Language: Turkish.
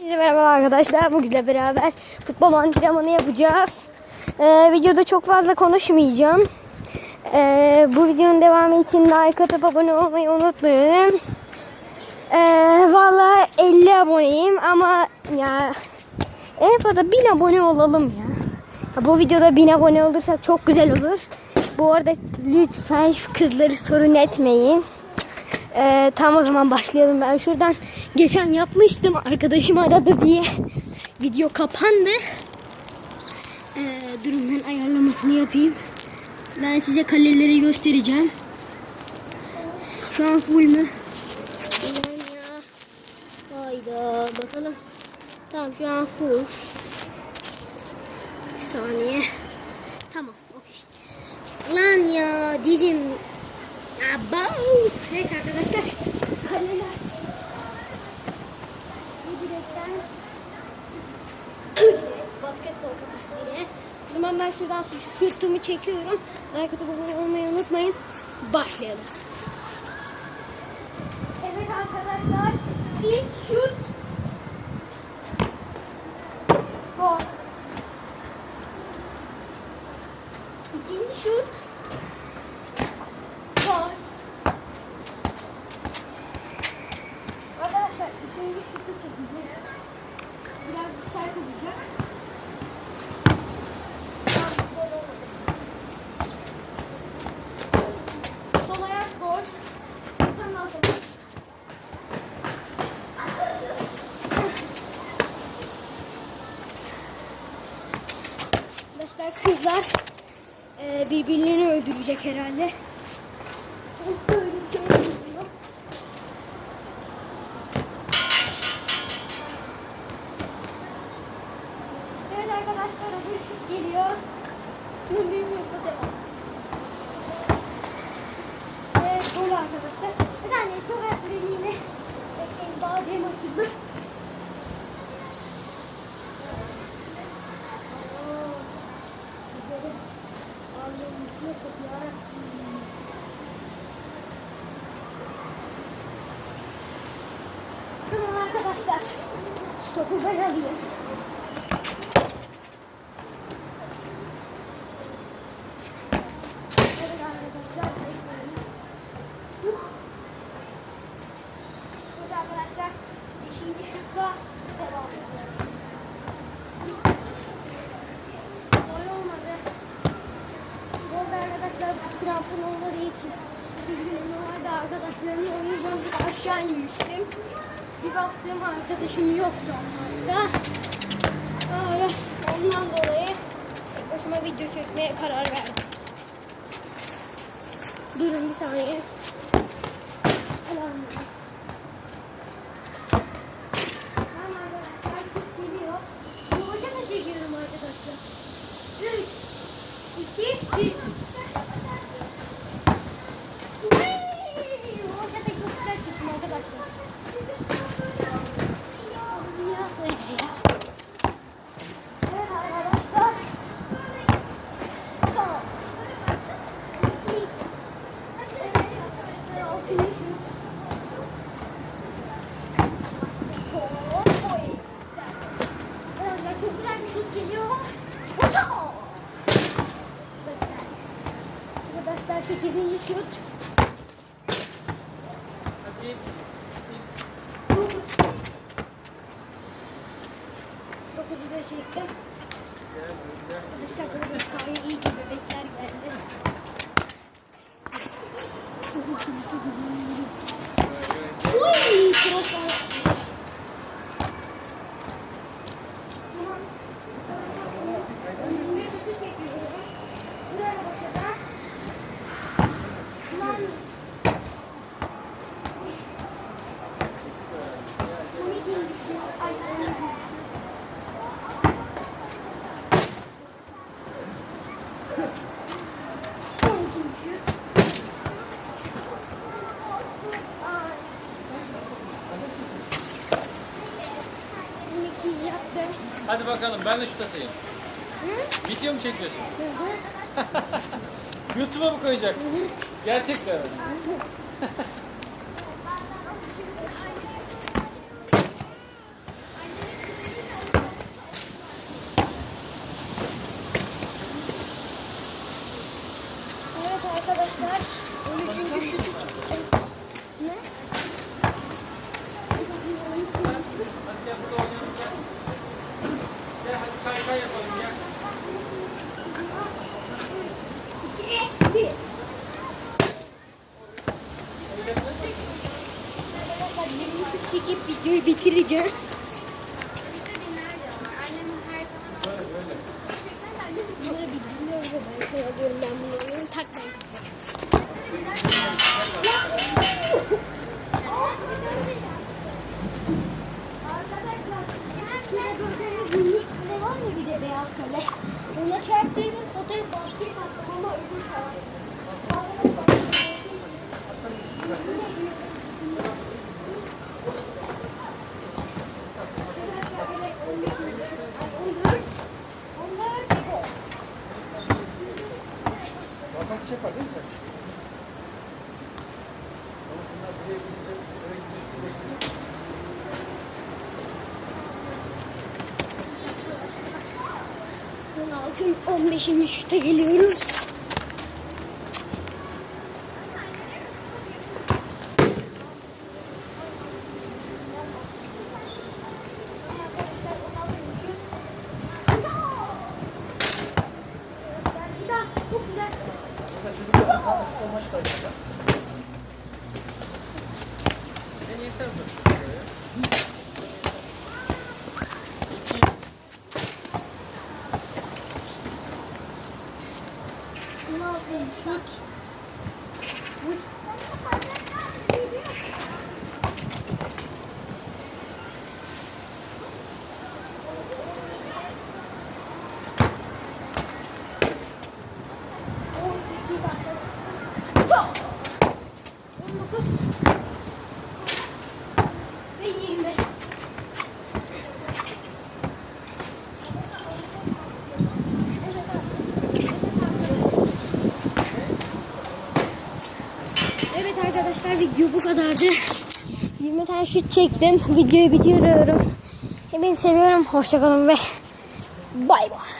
Herkese merhaba arkadaşlar. Bugünle beraber futbol antrenmanı yapacağız. Ee, videoda çok fazla konuşmayacağım. Ee, bu videonun devamı için like atıp abone olmayı unutmayın. Ee, Valla 50 aboneyim ama ya en fazla 1000 abone olalım ya. Ya Bu videoda 1000 abone olursak çok güzel olur. Bu arada lütfen şu kızları sorun etmeyin. Ee, tam o zaman başlayalım. Ben şuradan geçen yapmıştım. Arkadaşım aradı diye video kapandı. Ee, durun ben ayarlamasını yapayım. Ben size kaleleri göstereceğim. Şu an full mü? Hayda bakalım. Tamam şu an full. Bir saniye. Tamam okey. Lan ya dizim Aba. Neyse arkadaşlar. Kaleler. Bu direkten. Basketbol direği. O zaman ben şuradan şu şutumu çekiyorum. Atıp abone olmayı unutmayın. Başlayalım. Evet arkadaşlar. İlk şut. Kızlar e, birbirlerini öldürecek herhalde. Böyle bir şey oluyor. Evet arkadaşlar öbür şut geliyor. Büyük yoksa devam. Bir saniye çok az süreliğine. Bekleyin bağcığım açıldı. Arkadaşlar. Şu topu ben alayım. Krampon olmadığı için üzgünüm vardı arkadaşlarımla o yüzden aşağı inmiştim. Bir baktığım arkadaşım yoktu onlarda. Ay, ondan dolayı tek başıma video çekmeye karar verdim. Durun bir saniye. Alarm. Geliyor. Arkadaşlar. 3 2 1 Yavaşa da çok güzel çıktım arkadaşlar. Ya böyle ya. Evet arkadaşlar. Tamam. İki. Evet. Altıncı şut. Oy. Güzel. Arkadaşlar çok güzel bir şut geliyor. Hocam. Arkadaşlar 8. şut. Dokuz. Dokuzu da çektim. Arkadaşlar burada sahaya iyice bebekler geldi. Uy, çok Tamam. yaptım. Hadi bakalım ben de şut atayım. Hı? Video mu çekiyorsun? YouTube'a mı koyacaksın? Hı hı. Gerçekten. Hı hı. evet arkadaşlar 13. şutu çekip videoyu bitireceğim. Bunları bir dinliyorum ve ben şunu alıyorum ben var ya bir de beyaz kale. Ona çarptırdım potaya basket attım ama öbür. Altın 15. şuta geliyoruz. Çok güzel. En iyi sen dur. Ne yapayım? Şut. Video bu kadardı. 20 tane şut çektim. Videoyu bitiriyorum. Hepinizi seviyorum. Hoşçakalın ve bay bay.